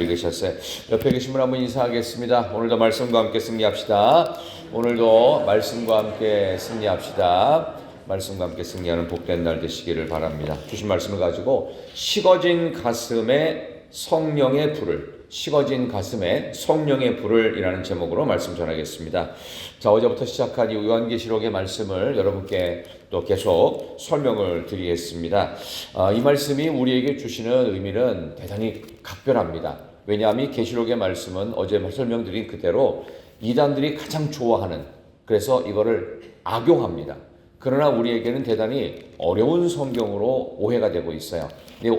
읽으셨어요. 옆에 계신 분 한번 인사하겠습니다. 오늘도 말씀과 함께 승리합시다. 오늘도 말씀과 함께 승리합시다. 말씀과 함께 승리하는 복된 날 되시기를 바랍니다. 주신 말씀을 가지고 식어진 가슴에 성령의 불을 식어진 가슴에 성령의 불을이라는 제목으로 말씀 전하겠습니다. 자 어제부터 시작한 이 요한계시록의 말씀을 여러분께 또 계속 설명을 드리겠습니다. 아, 이 말씀이 우리에게 주시는 의미는 대단히 각별합니다. 왜냐하면 이 계시록의 말씀은 어제 설명드린 그대로 이단들이 가장 좋아하는 그래서 이거를 악용합니다. 그러나 우리에게는 대단히 어려운 성경으로 오해가 되고 있어요.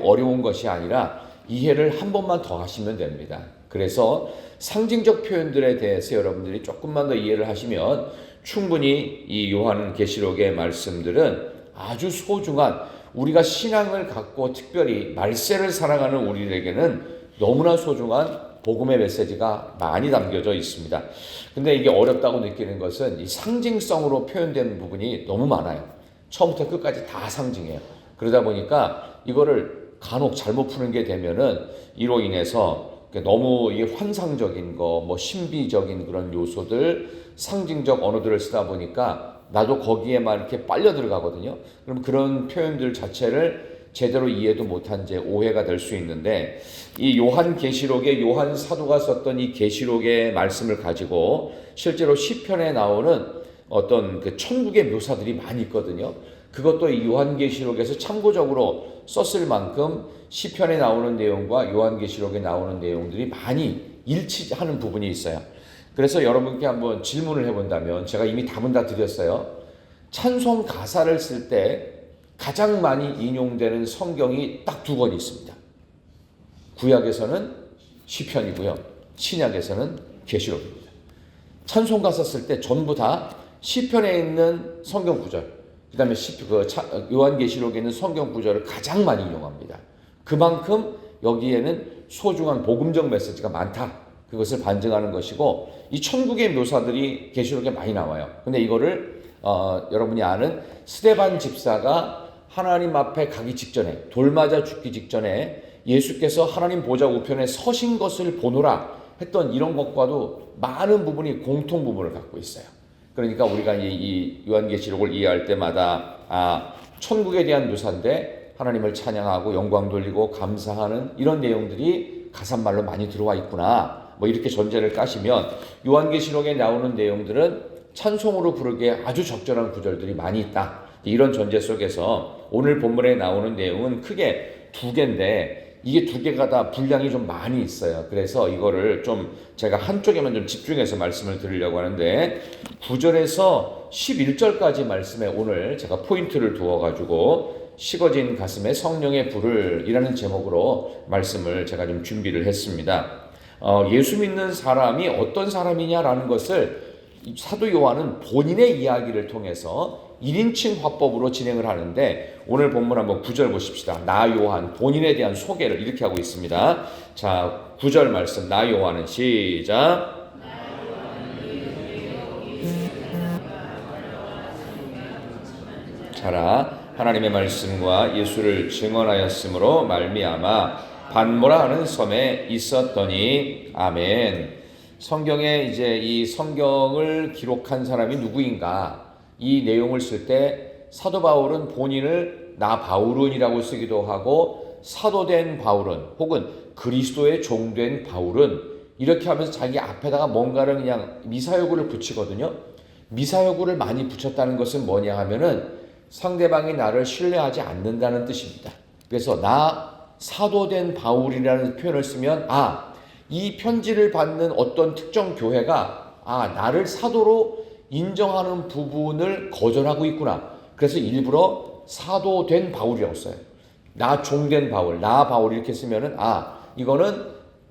어려운 것이 아니라 이해를 한 번만 더 하시면 됩니다. 그래서 상징적 표현들에 대해서 여러분들이 조금만 더 이해를 하시면 충분히 이 요한 계시록의 말씀들은 아주 소중한 우리가 신앙을 갖고 특별히 말세를 사랑하는 우리에게는 너무나 소중한 복음의 메시지가 많이 담겨져 있습니다. 근데 이게 어렵다고 느끼는 것은 이 상징성으로 표현된 부분이 너무 많아요. 처음부터 끝까지 다 상징해요. 그러다 보니까 이거를 간혹 잘못 푸는 게 되면은 이로 인해서 너무 이 환상적인 거, 뭐 신비적인 그런 요소들, 상징적 언어들을 쓰다 보니까 나도 거기에만 이렇게 빨려 들어가거든요. 그럼 그런 표현들 자체를 제대로 이해도 못한 채 오해가 될 수 있는데 이 요한 계시록에 요한 사도가 썼던 이 계시록의 말씀을 가지고 실제로 시편에 나오는 어떤 그 천국의 묘사들이 많이 있거든요. 그것도 이 요한계시록에서 참고적으로 썼을 만큼 시편에 나오는 내용과 요한계시록에 나오는 내용들이 많이 일치하는 부분이 있어요. 그래서 여러분께 한번 질문을 해본다면 제가 이미 답은 다 드렸어요. 찬송 가사를 쓸 때 가장 많이 인용되는 성경이 딱 두 권 있습니다. 구약에서는 시편이고요. 신약에서는 계시록입니다. 찬송 가사 쓸때 전부 다 시편에 있는 성경 구절, 그다음에 그 요한계시록에 있는 성경 구절을 가장 많이 이용합니다. 그만큼 여기에는 소중한 복음적 메시지가 많다. 그것을 반증하는 것이고 이 천국의 묘사들이 계시록에 많이 나와요. 근데 이거를 어, 여러분이 아는 스데반 집사가 하나님 앞에 가기 직전에 돌 맞아 죽기 직전에 예수께서 하나님 보좌 우편에 서신 것을 보노라 했던 이런 것과도 많은 부분이 공통 부분을 갖고 있어요. 그러니까 우리가 이, 이 요한계시록을 이해할 때마다 아 천국에 대한 묘사인데 하나님을 찬양하고 영광 돌리고 감사하는 이런 내용들이 가사말로 많이 들어와 있구나. 뭐 이렇게 전제를 까시면 요한계시록에 나오는 내용들은 찬송으로 부르기에 아주 적절한 구절들이 많이 있다. 이런 전제 속에서 오늘 본문에 나오는 내용은 크게 두 개인데 이게 두 개가 다 분량이 좀 많이 있어요. 그래서 이거를 좀 제가 한쪽에만 좀 집중해서 말씀을 드리려고 하는데 9절에서 11절까지 말씀에 오늘 제가 포인트를 두어 가지고 식어진 가슴에 성령의 불을 이라는 제목으로 말씀을 제가 좀 준비를 했습니다. 어, 예수 믿는 사람이 어떤 사람이냐라는 것을 사도 요한은 본인의 이야기를 통해서 1인칭 화법으로 진행을 하는데 오늘 본문 한번 9절 보십시다. 나 요한 본인에 대한 소개를 이렇게 하고 있습니다. 자, 9절 말씀 나 요한은 시작 자라 하나님의 말씀과 예수를 증언하였으므로 말미암아 반모라 하는 섬에 있었더니 아멘. 성경에 이제 이 성경을 기록한 사람이 누구인가? 이 내용을 쓸 때 사도 바울은 본인을 나 바울은이라고 쓰기도 하고 사도된 바울은 혹은 그리스도의 종된 바울은 이렇게 하면서 자기 앞에다가 뭔가를 그냥 미사여구를 붙이거든요. 미사여구를 많이 붙였다는 것은 뭐냐 하면은 상대방이 나를 신뢰하지 않는다는 뜻입니다. 그래서 나 사도된 바울이라는 표현을 쓰면 아, 이 편지를 받는 어떤 특정 교회가 아, 나를 사도로 인정하는 부분을 거절하고 있구나. 그래서 일부러 사도된 바울이라고 써요. 나 종된 바울, 나 바울 이렇게 쓰면은 아, 이거는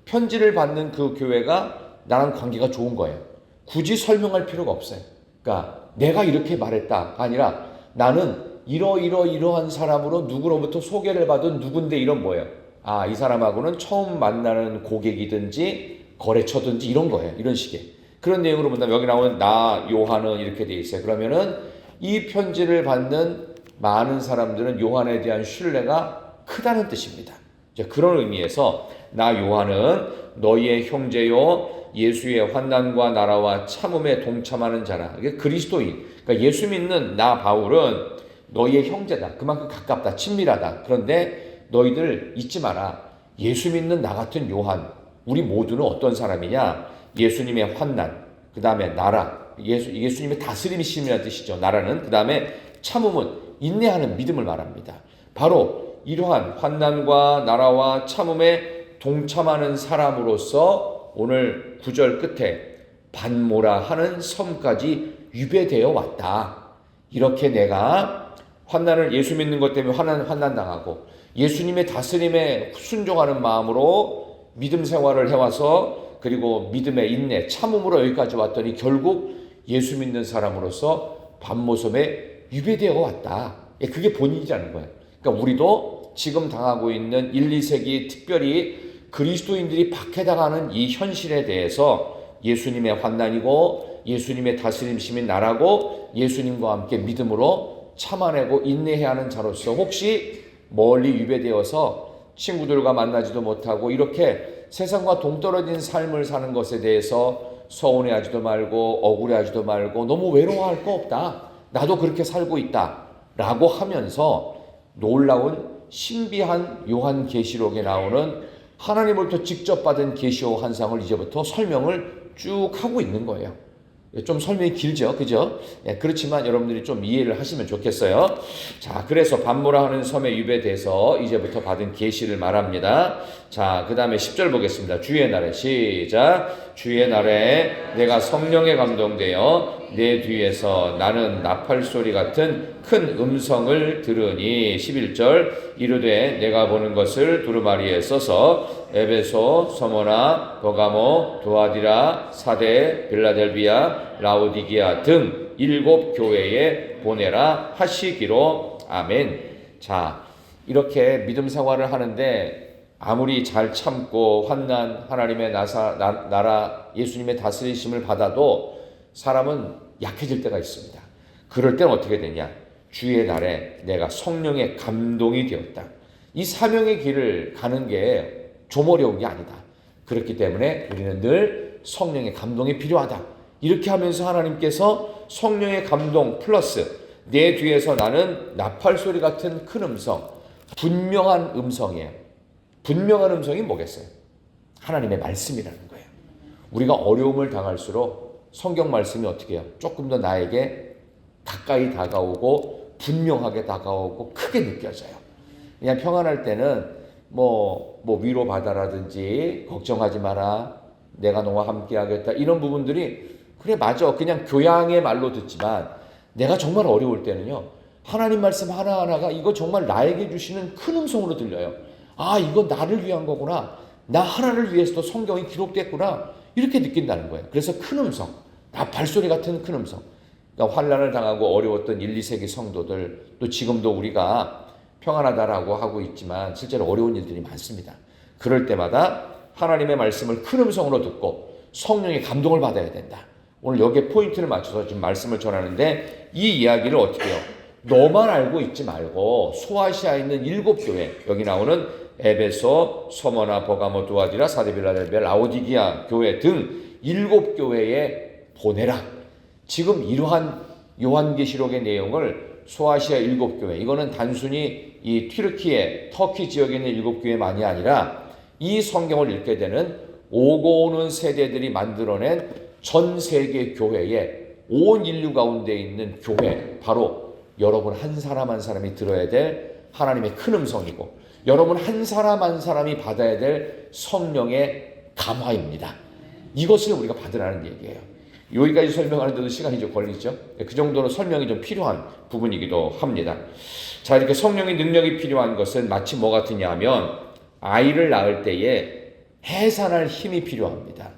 편지를 받는 그 교회가 나랑 관계가 좋은 거예요. 굳이 설명할 필요가 없어요. 그러니까 내가 이렇게 말했다가 아니라 나는 이러이러 이러한 사람으로 누구로부터 소개를 받은 누군데 이런 뭐예요? 아, 이 사람하고는 처음 만나는 고객이든지 거래처든지 이런 거예요. 이런 식의. 그런 내용으로 본다면 여기 나오는 나 요한은 이렇게 돼 있어요. 그러면은 이 편지를 받는 많은 사람들은 요한에 대한 신뢰가 크다는 뜻입니다. 그런 의미에서 나 요한은 너희의 형제요 예수의 환난과 나라와 참음에 동참하는 자라. 이게 그리스도인. 그러니까 예수 믿는 나 바울은 너희의 형제다. 그만큼 가깝다. 친밀하다. 그런데 너희들 잊지 마라. 예수 믿는 나 같은 요한. 우리 모두는 어떤 사람이냐? 예수님의 환난, 그 다음에 나라, 예수, 예수님의 다스림이심이라는 뜻이죠. 나라는. 그 다음에 참음은 인내하는 믿음을 말합니다. 바로 이러한 환난과 나라와 참음에 동참하는 사람으로서 오늘 구절 끝에 반모라 하는 섬까지 유배되어 왔다. 이렇게 내가 환난을 예수 믿는 것 때문에 환난, 환난 당하고 예수님의 다스림에 순종하는 마음으로 믿음 생활을 해와서 그리고 믿음의 인내, 참음으로 여기까지 왔더니 결국 예수 믿는 사람으로서 반모섬에 유배되어 왔다. 예, 그게 본인이라는 거예요. 그러니까 우리도 지금 당하고 있는 1, 2세기 특별히 그리스도인들이 박해당하는 이 현실에 대해서 예수님의 환난이고 예수님의 다스림심인 나라고 예수님과 함께 믿음으로 참아내고 인내해야 하는 자로서 혹시 멀리 유배되어서 친구들과 만나지도 못하고 이렇게 세상과 동떨어진 삶을 사는 것에 대해서 서운해하지도 말고 억울해하지도 말고 너무 외로워할 거 없다. 나도 그렇게 살고 있다. 라고 하면서 놀라운 신비한 요한 계시록에 나오는 하나님으로부터 직접 받은 계시록 환상을 이제부터 설명을 쭉 하고 있는 거예요. 좀 설명이 길죠, 그죠? 예, 그렇지만 여러분들이 좀 이해를 하시면 좋겠어요. 자, 그래서 반모라 하는 섬에 유배돼서 이제부터 받은 계시를 말합니다. 자, 그 다음에 10절 보겠습니다. 주의 날에 시작. 주의 날에 내가 성령에 감동되어 내 뒤에서 나는 나팔 소리 같은 큰 음성을 들으니 11절 이르되 내가 보는 것을 두루마리에 써서 에베소, 서모나, 버가모, 도아디라, 사데, 빌라델비아, 라오디기아 등 일곱 교회에 보내라 하시기로 아멘. 자, 이렇게 믿음 생활을 하는데 아무리 잘 참고 환난 하나님의 나사, 나, 나라 예수님의 다스리심을 받아도 사람은 약해질 때가 있습니다. 그럴 때는 어떻게 되냐? 주의 날에 내가 성령의 감동이 되었다. 이 사명의 길을 가는 게좀 어려운 게 아니다. 그렇기 때문에 우리는 늘 성령의 감동이 필요하다. 이렇게 하면서 하나님께서 성령의 감동 플러스 내 뒤에서 나는 나팔 소리 같은 큰 음성, 분명한 음성이에요. 분명한 음성이 뭐겠어요? 하나님의 말씀이라는 거예요. 우리가 어려움을 당할수록 성경 말씀이 어떻게 해요? 조금 더 나에게 가까이 다가오고 분명하게 다가오고 크게 느껴져요. 그냥 평안할 때는 뭐, 뭐 위로 받아라든지 걱정하지 마라. 내가 너와 함께 하겠다. 이런 부분들이 그래 맞아. 그냥 교양의 말로 듣지만 내가 정말 어려울 때는요. 하나님 말씀 하나하나가 이거 정말 나에게 주시는 큰 음성으로 들려요. 아, 이거 나를 위한 거구나. 나 하나를 위해서도 성경이 기록됐구나. 이렇게 느낀다는 거예요. 그래서 큰 음성, 나 발소리 같은 큰 음성. 그러니까 환란을 당하고 어려웠던 1, 2세기 성도들, 또 지금도 우리가 평안하다라고 하고 있지만 실제로 어려운 일들이 많습니다. 그럴 때마다 하나님의 말씀을 큰 음성으로 듣고 성령의 감동을 받아야 된다. 오늘 여기에 포인트를 맞춰서 지금 말씀을 전하는데 이 이야기를 어떻게 해요? 너만 알고 있지 말고 소아시아에 있는 일곱 교회 여기 나오는 에베소, 서머나, 버가모, 두아디라, 사데빌라델베, 라오디기아 교회 등 일곱 교회에 보내라. 지금 이러한 요한계시록의 내용을 소아시아 일곱 교회 이거는 단순히 이 튀르키예 터키 지역에 있는 일곱 교회만이 아니라 이 성경을 읽게 되는 오고 오는 세대들이 만들어낸 전 세계 교회에 온 인류 가운데 있는 교회 바로 여러분 한 사람 한 사람이 들어야 될 하나님의 큰 음성이고 여러분 한 사람 한 사람이 받아야 될 성령의 감화입니다. 이것을 우리가 받으라는 얘기예요. 여기까지 설명하는데도 시간이 좀 걸리죠. 그 정도로 설명이 좀 필요한 부분이기도 합니다. 자, 이렇게 성령의 능력이 필요한 것은 마치 뭐 같으냐 하면 아이를 낳을 때에 해산할 힘이 필요합니다.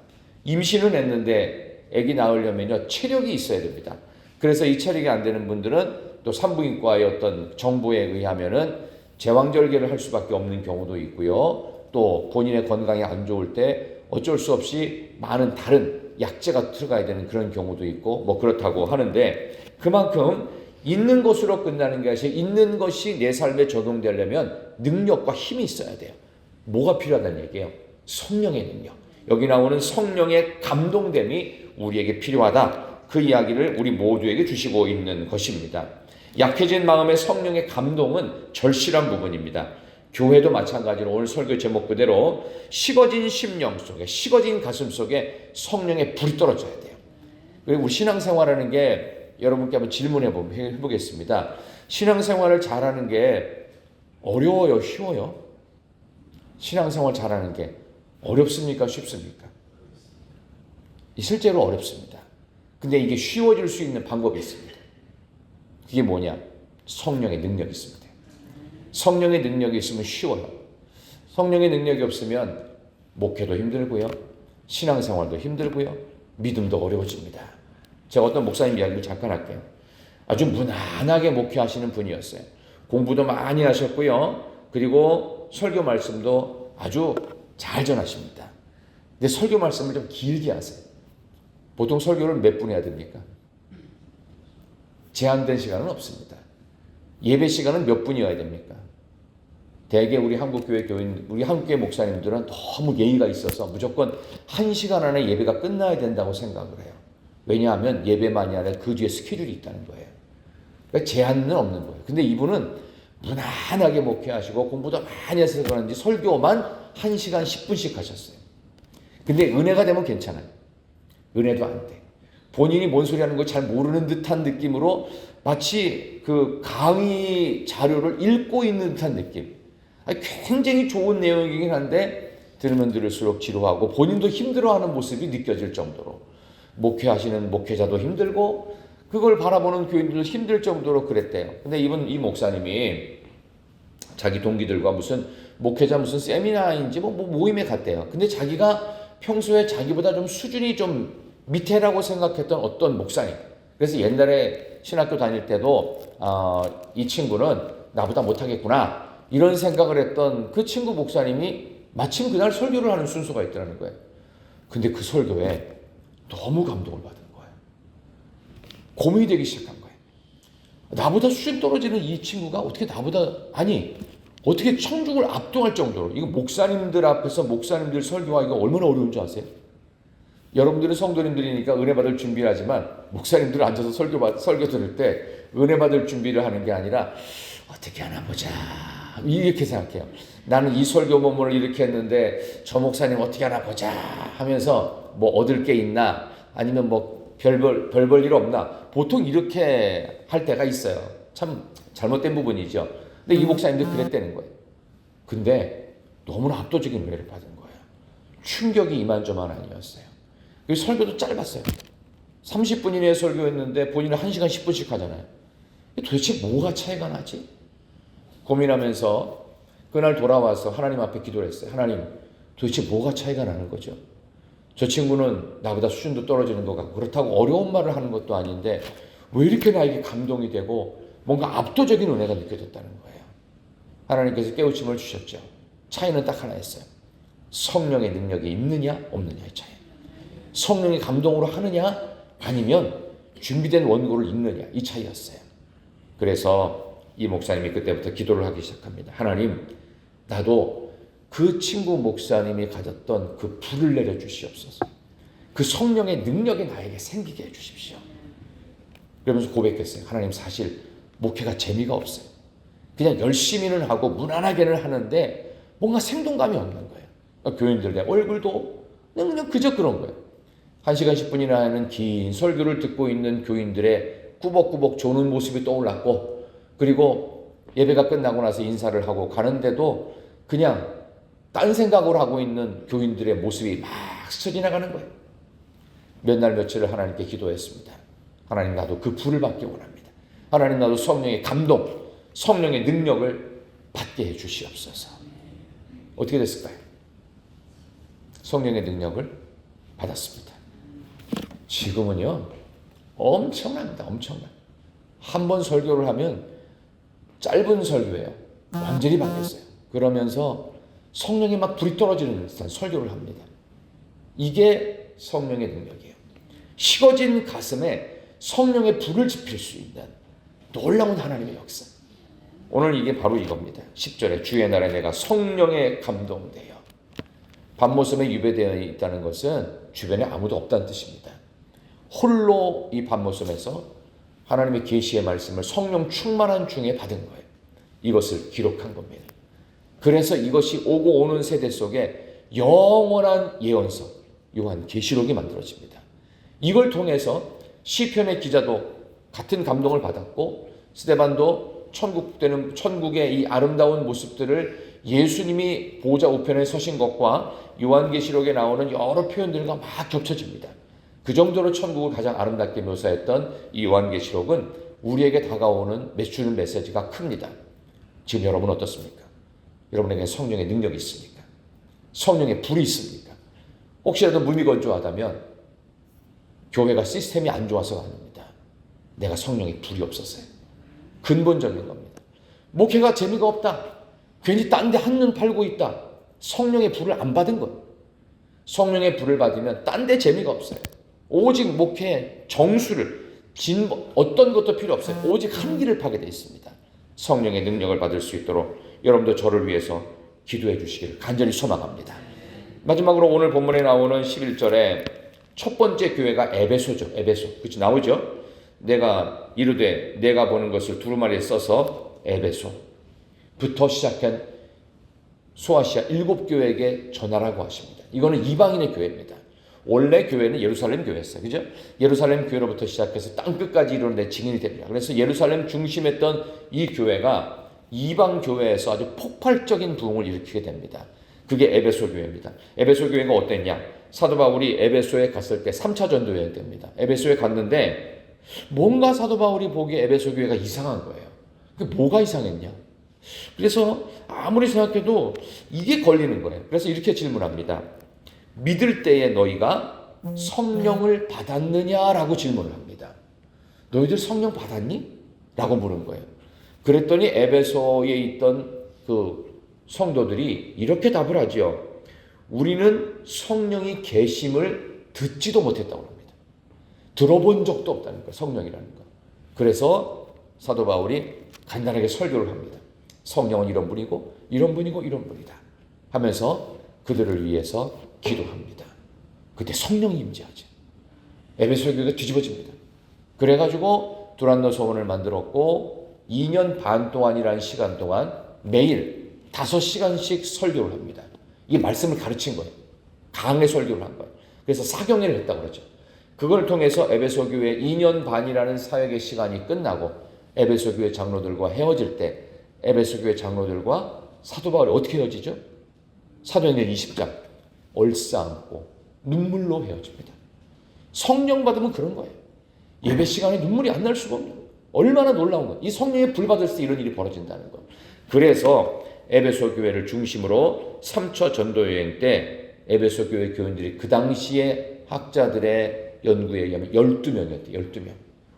임신은 했는데 아기 낳으려면요, 체력이 있어야 됩니다. 그래서 이 체력이 안 되는 분들은 또 산부인과의 어떤 정보에 의하면은 제왕절개를 할 수밖에 없는 경우도 있고요. 또 본인의 건강이 안 좋을 때 어쩔 수 없이 많은 다른 약재가 들어가야 되는 그런 경우도 있고 뭐 그렇다고 하는데 그만큼 있는 것으로 끝나는 것이 있는 것이 내 삶에 적용되려면 능력과 힘이 있어야 돼요. 뭐가 필요하다는 얘기예요? 성령의 능력. 여기 나오는 성령의 감동됨이 우리에게 필요하다. 그 이야기를 우리 모두에게 주시고 있는 것입니다. 약해진 마음의 성령의 감동은 절실한 부분입니다. 교회도 마찬가지로 오늘 설교 제목 그대로 식어진 심령 속에 식어진 가슴 속에 성령의 불이 떨어져야 돼요. 그리고 신앙생활하는 게 여러분께 한번 질문해 보겠습니다. 신앙생활을 잘하는 게 어려워요, 쉬워요? 신앙생활 잘하는 게 어렵습니까, 쉽습니까? 실제로 어렵습니다. 근데 이게 쉬워질 수 있는 방법이 있습니다. 그게 뭐냐? 성령의 능력이 있습니다. 성령의 능력이 있으면 쉬워요. 성령의 능력이 없으면 목회도 힘들고요. 신앙생활도 힘들고요. 믿음도 어려워집니다. 제가 어떤 목사님 이야기를 잠깐 할게요. 아주 무난하게 목회하시는 분이었어요. 공부도 많이 하셨고요. 그리고 설교 말씀도 아주 잘 전하십니다. 근데 설교 말씀을 좀 길게 하세요. 보통 설교를 몇 분 해야 됩니까? 제한된 시간은 없습니다. 예배 시간은 몇 분이어야 됩니까? 대개 우리 한국교회 교인, 우리 한국교회 목사님들은 너무 예의가 있어서 무조건 한 시간 안에 예배가 끝나야 된다고 생각을 해요. 왜냐하면 예배만이 아니라 그 뒤에 스케줄이 있다는 거예요. 그러니까 제한은 없는 거예요. 근데 이분은 무난하게 목회하시고 공부도 많이 해서 그런지 설교만 1시간 10분씩 하셨어요. 근데 은혜가 되면 괜찮아요. 은혜도 안 돼. 본인이 뭔 소리 하는 걸 잘 모르는 듯한 느낌으로 마치 그 강의 자료를 읽고 있는 듯한 느낌. 굉장히 좋은 내용이긴 한데 들으면 들을수록 지루하고 본인도 힘들어하는 모습이 느껴질 정도로 목회하시는 목회자도 힘들고 그걸 바라보는 교인들도 힘들 정도로 그랬대요. 근데 이분 이 목사님이 자기 동기들과 무슨 목회자 무슨 세미나인지 뭐, 뭐 모임에 갔대요. 근데 자기가 평소에 자기보다 좀 수준이 좀 밑에라고 생각했던 어떤 목사님. 그래서 옛날에 신학교 다닐 때도 어, 이 친구는 나보다 못하겠구나 이런 생각을 했던 그 친구 목사님이 마침 그날 설교를 하는 순서가 있더라는 거예요. 근데 그 설교에 너무 감동을 받은 거예요. 고민이 되기 시작한 거예요. 나보다 수준 떨어지는 이 친구가 어떻게 나보다 아니 어떻게 청중을 압도할 정도로 이거 목사님들 앞에서 목사님들 설교하기가 얼마나 어려운 줄 아세요? 여러분들은 성도님들이니까 은혜 받을 준비를 하지만 목사님들 앉아서 설교 받, 설교 들을 때 은혜 받을 준비를 하는 게 아니라 어떻게 하나 보자 이렇게 생각해요. 나는 이 설교 본문을 이렇게 했는데 저 목사님 어떻게 하나 보자 하면서 뭐 얻을 게 있나 아니면 뭐 별별 별볼 일 없나 보통 이렇게 할 때가 있어요. 참 잘못된 부분이죠. 근데 이 목사님도 그랬다는 거예요. 근데 너무나 압도적인 은혜를 받은 거예요. 충격이 이만저만 아니었어요. 그 설교도 짧았어요. 30분 이내에 설교했는데 본인은 1시간 10분씩 하잖아요. 도대체 뭐가 차이가 나지? 고민하면서 그날 돌아와서 하나님 앞에 기도를 했어요. 하나님, 도대체 뭐가 차이가 나는 거죠? 저 친구는 나보다 수준도 떨어지는 것 같고 그렇다고 어려운 말을 하는 것도 아닌데 왜 이렇게 나에게 감동이 되고 뭔가 압도적인 은혜가 느껴졌다는 거예요. 하나님께서 깨우침을 주셨죠. 차이는 딱 하나였어요. 성령의 능력이 있느냐 없느냐의 차이. 성령의 감동으로 하느냐 아니면 준비된 원고를 읽느냐 이 차이였어요. 그래서 이 목사님이 그때부터 기도를 하기 시작합니다. 하나님, 나도 그 친구 목사님이 가졌던 그 불을 내려 주시옵소서. 그 성령의 능력이 나에게 생기게 해 주십시오. 그러면서 고백했어요. 하나님 사실 목회가 재미가 없어요. 그냥 열심히는 하고 무난하게는 하는데 뭔가 생동감이 없는 거예요. 그러니까 교인들의 얼굴도 그냥 그저 그런 거예요. 1시간 10분이나 하는 긴 설교를 듣고 있는 교인들의 꾸벅꾸벅 조는 모습이 떠올랐고 그리고 예배가 끝나고 나서 인사를 하고 가는데도 그냥 딴 생각을 하고 있는 교인들의 모습이 막 스쳐 지나가는 거예요. 몇 날 며칠을 하나님께 기도했습니다. 하나님 나도 그 불을 받기 원합니다. 하나님 나도 성령의 감동, 성령의 능력을 받게 해 주시옵소서. 어떻게 됐을까요? 성령의 능력을 받았습니다. 지금은요, 엄청납니다. 엄청나. 한 번 설교를 하면 짧은 설교예요. 완전히 바뀌었어요. 그러면서 성령이 막 불이 떨어지는 듯한 설교를 합니다. 이게 성령의 능력이에요. 식어진 가슴에 성령의 불을 지필 수 있는 놀라운 하나님의 역사. 오늘 이게 바로 이겁니다. 10절에 주의 날에 내가 성령에 감동되어 반모섬에 유배되어 있다는 것은 주변에 아무도 없다는 뜻입니다. 홀로 이 반모섬에서 하나님의 계시의 말씀을 성령 충만한 중에 받은 거예요. 이것을 기록한 겁니다. 그래서 이것이 오고 오는 세대 속에 영원한 예언서 요한 계시록이 만들어집니다. 이걸 통해서 시편의 기자도 같은 감동을 받았고 스데반도 천국 되는 천국의 이 아름다운 모습들을 예수님이 보좌 우편에 서신 것과 요한계시록에 나오는 여러 표현들과 막 겹쳐집니다. 그 정도로 천국을 가장 아름답게 묘사했던 이 요한계시록은 우리에게 다가오는 주는 메시지가 큽니다. 지금 여러분 어떻습니까? 여러분에게 성령의 능력이 있습니까? 성령의 불이 있습니까? 혹시라도 무미건조하다면 교회가 시스템이 안 좋아서 아닙니다. 내가 성령의 불이 없었어요. 근본적인 겁니다. 목회가 재미가 없다. 괜히 딴 데 한눈 팔고 있다. 성령의 불을 안 받은 거예요. 성령의 불을 받으면 딴 데 재미가 없어요. 오직 목회 정수를 진 어떤 것도 필요 없어요. 오직 한 길을 파게 돼 있습니다. 성령의 능력을 받을 수 있도록 여러분도 저를 위해서 기도해 주시기를 간절히 소망합니다. 마지막으로 오늘 본문에 나오는 11절에 첫 번째 교회가 에베소죠. 에베소. 그렇죠. 나오죠. 내가 이르되 내가 보는 것을 두루마리에 써서 에베소부터 시작한 소아시아 일곱 교회에게 전하라고 하십니다. 이거는 이방인의 교회입니다. 원래 교회는 예루살렘 교회였어요. 그죠? 예루살렘 교회로부터 시작해서 땅 끝까지 이루는 증인이 됩니다. 그래서 예루살렘 중심했던 이 교회가 이방 교회에서 아주 폭발적인 부흥을 일으키게 됩니다. 그게 에베소 교회입니다. 에베소 교회가 어땠냐? 사도 바울이 에베소에 갔을 때 3차 전도 여행 됩니다. 에베소에 갔는데 뭔가 사도 바울이 보기에 에베소 교회가 이상한 거예요. 그 뭐가 이상했냐? 그래서 아무리 생각해도 이게 걸리는 거예요. 그래서 이렇게 질문합니다. 믿을 때에 너희가 성령을 받았느냐라고 질문을 합니다. 너희들 성령 받았니? 라고 물은 거예요. 그랬더니 에베소에 있던 그 성도들이 이렇게 답을 하죠. 우리는 성령이 계심을 듣지도 못했다고 합니다. 들어본 적도 없다는 거예요. 성령이라는 거. 그래서 사도 바울이 간단하게 설교를 합니다. 성령은 이런 분이고 이런 분이고 이런 분이다. 하면서 그들을 위해서 기도합니다. 그때 성령이 임재하죠. 에베소 교회가 뒤집어집니다. 그래가지고 두란노 소원을 만들었고 2년 반 동안이라는 시간 동안 매일 5시간씩 설교를 합니다. 이 말씀을 가르친 거예요. 강의 설교를 한 거예요. 그래서 사경회를 했다고 그러죠. 그걸 통해서 에베소 교회 2년 반이라는 사역의 시간이 끝나고 에베소 교회 장로들과 헤어질 때 에베소 교회 장로들과 사도 바울이 어떻게 헤어지죠? 사도행전 20장 얼싸안고 눈물로 헤어집니다. 성령 받으면 그런 거예요. 예배 시간에 눈물이 안 날 수가 없는. 얼마나 놀라운 거예요. 이 성령의 불 받을 때 이런 일이 벌어진다는 거예요. 그래서 에베소 교회를 중심으로 3차 전도 여행 때 에베소 교회 교인들이 그 당시에 학자들의 연구에 의하면 12명이었대요. 12명.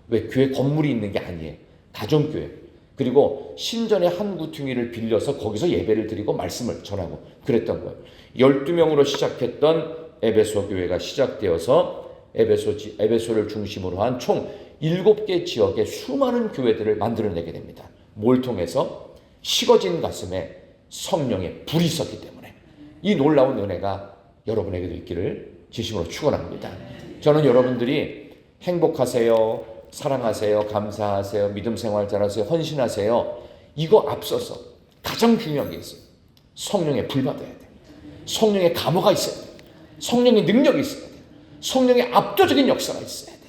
왜 교회 건물이 있는 게 아니에요. 가정교회. 그리고 신전의 한 구퉁이를 빌려서 거기서 예배를 드리고 말씀을 전하고 그랬던 거예요. 12명으로 시작했던 에베소 교회가 시작되어서 에베소, 에베소를 중심으로 한 총 7개 지역의 수많은 교회들을 만들어내게 됩니다. 뭘 통해서? 식어진 가슴에 성령의 불이 있었기 때문에 이 놀라운 은혜가 여러분에게도 있기를 지심으로 축원합니다. 저는 여러분들이 행복하세요, 사랑하세요, 감사하세요, 믿음 생활 잘하세요, 헌신하세요. 이거 앞서서 가장 중요한 게 있어요. 성령의 불 받아야 돼. 성령의 감화가 있어야 돼. 성령의 능력이 있어야 돼. 성령의 압도적인 역사가 있어야 돼.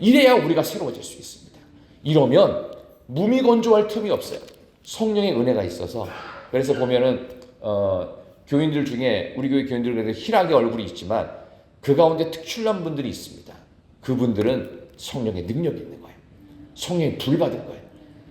이래야 우리가 새로워질 수 있습니다. 이러면 무미건조할 틈이 없어요. 성령의 은혜가 있어서 그래서 보면은 어, 교인들 중에 우리 교회 교인들 중에 희락의 얼굴이 있지만 그 가운데 특출난 분들이 있습니다. 그분들은 성령의 능력이 있는 거예요. 성령의 불 받은 거예요.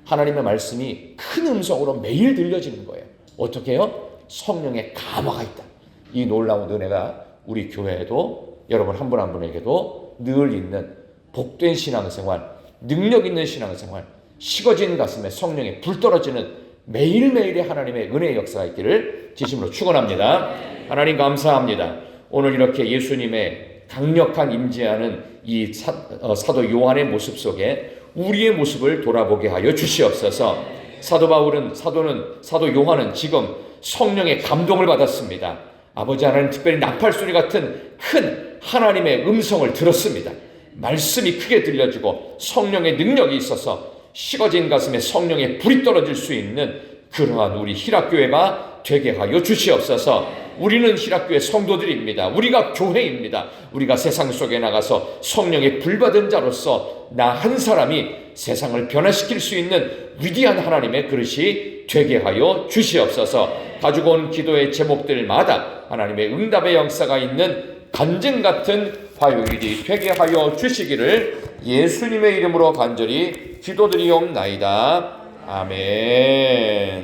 하나님의 말씀이 큰 음성으로 매일 들려지는 거예요. 어떻게 요 성령의 감화가 있다. 이 놀라운 은혜가 우리 교회에도 여러분 한분한 분에게도 늘 있는 복된 신앙생활, 능력 있는 신앙생활, 식어진 가슴에 성령의 불 떨어지는 매일매일의 하나님의 은혜의 역사가 있기를 지심으로 축원합니다. 하나님 감사합니다. 오늘 이렇게 예수님의 강력한 임재하는 이 사, 어, 사도 요한의 모습 속에 우리의 모습을 돌아보게 하여 주시옵소서. 사도 바울은 사도는 사도 요한은 지금 성령의 감동을 받았습니다. 아버지 하나님 특별히 나팔 소리 같은 큰 하나님의 음성을 들었습니다. 말씀이 크게 들려지고 성령의 능력이 있어서 식어진 가슴에 성령의 불이 떨어질 수 있는 그러한 우리 희락교회가 되게 하여 주시옵소서. 우리는 희락교회 성도들입니다. 우리가 교회입니다. 우리가 세상 속에 나가서 성령의 불받은 자로서 나 한 사람이 세상을 변화시킬 수 있는 위대한 하나님의 그릇이 되게 하여 주시옵소서. 가지고 온 기도의 제목들마다 하나님의 응답의 역사가 있는 간증 같은 화요일이 되게 하여 주시기를 예수님의 이름으로 간절히 기도드리옵나이다. 아멘.